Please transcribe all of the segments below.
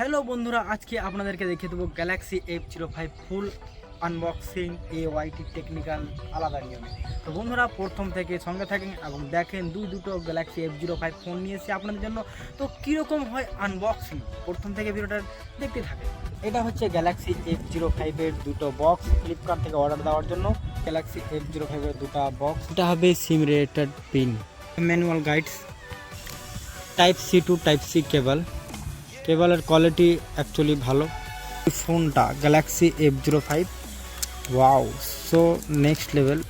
Hello বন্ধুরা, আজকে আপনাদেরকে দেখিয়ে দেবো Galaxy F zero five full unboxing এ ওয়াইটি টেকনিক্যাল আলাদা নিয়মে। তো বন্ধুরা, প্রথম থেকে সঙ্গে থাকেন এবং দেখেন দুই দুটো Galaxy F zero five phone নিয়ে এসেছি আপনাদের জন্য। তো কীরকম হয় আনবক্সিং প্রথম থেকে ভিডিওটা দেখতে থাকে এটা হচ্ছে গ্যালাক্সি এফ জিরো ফাইভের দুটো বক্স ফ্লিপকার্ট থেকে অর্ডার দেওয়ার জন্য। গ্যালাক্সি এফ জিরো ফাইভের দুটো বক্স এটা হবে SIM related pin manual guides type C to type C cable কেবলের কোয়ালিটি অ্যাকচুয়ালি ভালো। ফোনটা Galaxy F zero five wow so next level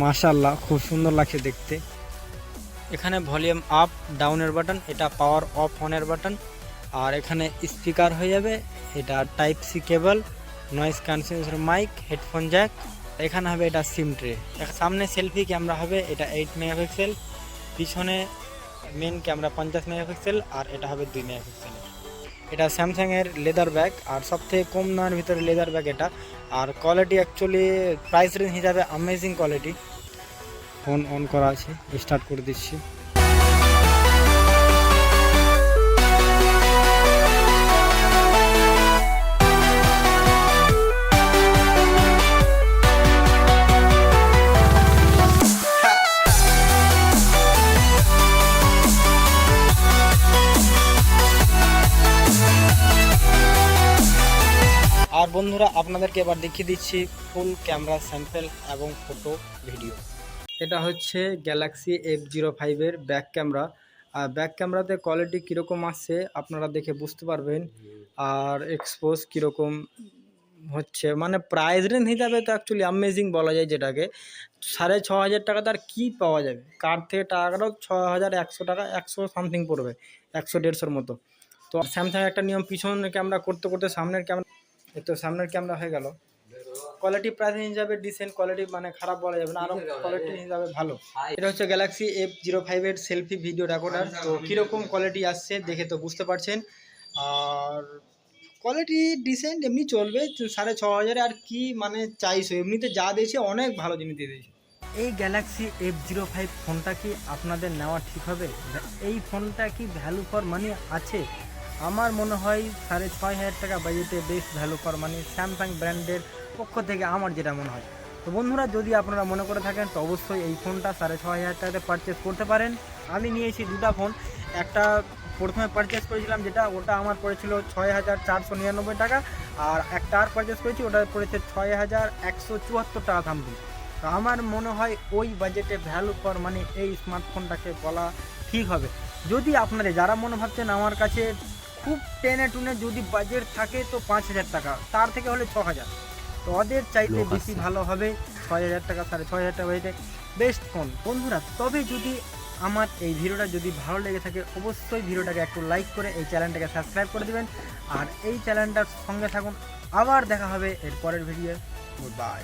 মাশাল্লাহ খুব সুন্দর লাগছে দেখতে। এখানে ভলিউম আপ ডাউনের বাটন এটা পাওয়ার অফ অনের বাটন আর এখানে স্পিকার হয়ে যাবে, এটা type C cable noise cancellation mic headphone jack এখানে হবে এটা সিম ট্রে সামনে সেলফি ক্যামেরা হবে, এটা এইট মেগাপিক্সেল পিছনে মেন ক্যামেরা পঞ্চাশ মেগাপিক্সেল আর এটা হবে দুই মেগাপিক্সেল এটা স্যামসাংয়ের লেদার ব্যাগ আর সবথেকে কম দামের ভিতরে লেদার ব্যাগ এটা। আর কোয়ালিটি অ্যাকচুয়ালি প্রাইস রেঞ্জ হিসাবে আমেজিং কোয়ালিটি ফোন অন করা আছে স্টার্ট করে দিচ্ছি। বন্ধুরা, আপনাদেরকে এবার দেখিয়ে দিচ্ছি ফুল ক্যামেরা স্যাম্পেল এবং ফটো ভিডিও এটা হচ্ছে গ্যালাক্সি এফ জিরো ফাইভের ব্যাক ক্যামেরা আর ব্যাক ক্যামেরাতে কোয়ালিটি কীরকম আসছে আপনারা দেখে বুঝতে পারবেন। আর এক্সপোজ কীরকম হচ্ছে মানে প্রাইস রেঞ্জ হিসাবে তো অ্যাকচুয়ালি আমেজিং বলা যায় যেটাকে। সাড়ে ছ হাজার টাকা তার কী পাওয়া যাবে? কার থেকে টাকাটাও ছ হাজার একশো টাকা, একশো সামথিং পড়বে, একশো দেড়শোর মতো। তো স্যামসাং একটা নিয়ম, পিছনের ক্যামেরা করতে করতে সামনের ক্যামেরা তো সামনের ক্যামেরা হয়ে গেল। কোয়ালিটি প্রাইস হিসাবে ডিসেন্ট কোয়ালিটি মানে খারাপ বলা যাবে না আরও কোয়ালিটি হিসাবে ভালো। এটা হচ্ছে গ্যালাক্সি এফ জিরো ফাইভের সেলফি ভিডিও রেকর্ডার তো কীরকম কোয়ালিটি আসছে দেখে তো বুঝতে পারছেন। আর কোয়ালিটি ডিসেন্ট এমনি চলবে সাড়ে ছ হাজারে আর কি মানে চাইছো? এমনিতে যা দিয়েছে অনেক ভালো জিনিস দিয়ে দিয়েছে। এই গ্যালাক্সি এফ জিরো ফাইভ ফোনটা কি আপনাদের নেওয়া ঠিক হবে? এই ফোনটা কি ভ্যালু ফর মানি আছে? আমার মনে হয় সাড়ে ছয় হাজার টাকা বাজেটে বেস্ট ভ্যালু ফর মানে স্যামসাং ব্র্যান্ডের পক্ষ থেকে আমার যেটা মনে হয়। তো বন্ধুরা, যদি আপনারা মনে করে থাকেন, তো অবশ্যই এই ফোনটা সাড়ে ছয় হাজার টাকাতে পারচেস করতে পারেন। আমি নিয়েছি দুটো ফোন একটা প্রথমে পারচেস করেছিলাম যেটা, ওটা আমার পড়েছিল ছয় হাজার চারশো নিরানব্বই টাকা, আর একটা আর পারচেস করেছি, ওটা পড়েছে ছয় হাজার একশো চুয়াত্তর টাকা সামথিং তো আমার মনে হয় ওই বাজেটে ভ্যালু ফর মানে এই স্মার্টফোনটাকে বলা ঠিক হবে। যদি আপনাদের, যারা মনে ভাবছেন আমার কাছে খুব টেনে টুনে যদি বাজেট থাকে তো পাঁচ হাজার টাকা তার থেকে হলে ছ হাজার। তো ওদের চাইতে বেশি ভালো হবে ছয় হাজার টাকা সাড়ে ছয় হাজার টাকা বাজেটে বেস্ট ফোন বন্ধুরা তবে যদি আমার এই ভিডিওটা যদি ভালো লেগে থাকে অবশ্যই ভিডিওটাকে একটু লাইক করে এই চ্যানেলটাকে সাবস্ক্রাইব করে দেবেন। আর এই চ্যানেলটার সঙ্গে থাকুন। আবার দেখা হবে এর পরের ভিডিও গুড বাই